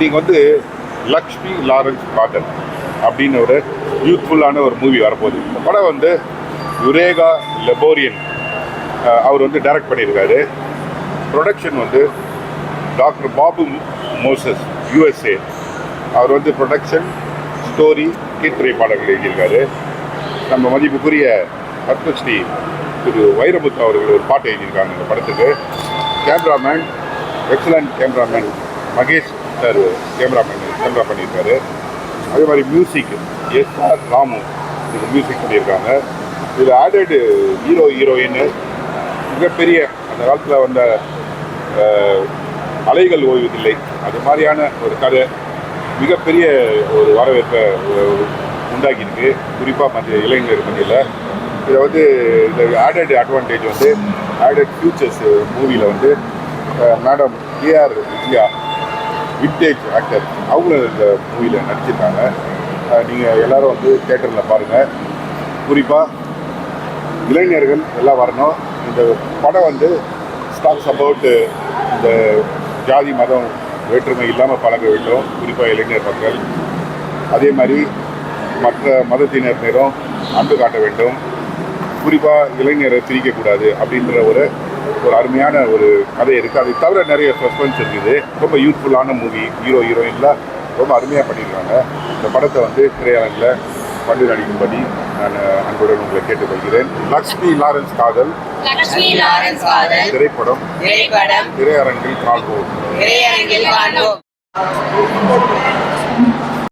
நீங்கள் வந்து லக்ஷ்மி லாரன்ஸ் காதல் அப்படின்னு ஒரு யூத்ஃபுல்லான ஒரு மூவி வரப்போகுது. இந்த படம் வந்து யுரேகா லெபோரியன் அவர் வந்து டைரக்ட் பண்ணியிருக்காரு. ப்ரொடக்ஷன் வந்து டாக்டர் பாபு மோசஸ் யூஎஸ்ஏ அவர் வந்து ப்ரொடக்ஷன் ஸ்டோரி கீர்த்துறை பாடல்கள் எழுதியிருக்காரு. நம்ம மதிப்புக்குரிய பத்மஸ்ரீ திரு வைரமுத்து அவர்கள் ஒரு பாட்டு எழுதியிருக்காங்க இந்த படத்துக்கு. Cameraman excellent cameraman Mahesh sir பண்ணி கேமரா பண்ணியிருக்காரு. அதே மாதிரி மியூசிக் எஸ் ஆர் ராமு இதுக்கு மியூசிக் பண்ணியிருக்காங்க. இதில் ஆடட் ஹீரோ ஹீரோயின் மிகப்பெரிய அந்த காலத்தில் வந்த அலைகள் ஓய்வதில்லை. அது மாதிரியான ஒரு கதை மிகப்பெரிய ஒரு வரவேற்பை உண்டாக்கியிருக்கு. குறிப்பாக மத்திய இளைஞர் மத்தியில் இதை வந்து இந்த ஆடட் அட்வான்டேஜ் வந்து ஆடட் ஃபியூச்சர்ஸ் மூவியில் வந்து madam AR Vijaya vintage actor அவங்களும் இந்த மூவியில் நடிச்சிருக்காங்க. நீங்கள் எல்லாரும் வந்து தேட்டரில் பாருங்கள் குறிப்பாக இளைஞர்கள் எல்லாம் வரணும். இந்த படம் வந்து ஸ்டாக்ஸ் அபவுட் இந்த ஜாதி மதம் வேற்றுமை இல்லாமல் பழக வேண்டும். குறிப்பாக இளைஞர் மக்கள். அதே மாதிரி மற்ற மதத்தினர் நேரம் அன்பு காட்ட வேண்டும். குறிப்பாக இளைஞரை பிரிக்கக்கூடாது அப்படின்ற ஒரு ஒரு அருமையான ஒரு கதை இருக்குது அதை தவிர நிறைய சஸ்பென்ஸ் இருக்குது. ரொம்ப யூத்ஃபுல்லான மூவி ஹீரோ ஹீரோயின்லாம் ரொம்ப அருமையாக பண்ணியிருக்காங்க இந்த படத்தை வந்து திரையரங்கில் பண்டு நடிக்கும்படி நான் அன்புடன் உங்களை கேட்டுக்கொள்கிறேன். லக்ஷ்மி லாரன்ஸ் காதல். திரைப்படம். திரையரங்கில் காண்போம். திரையரங்கில் காண்போம்.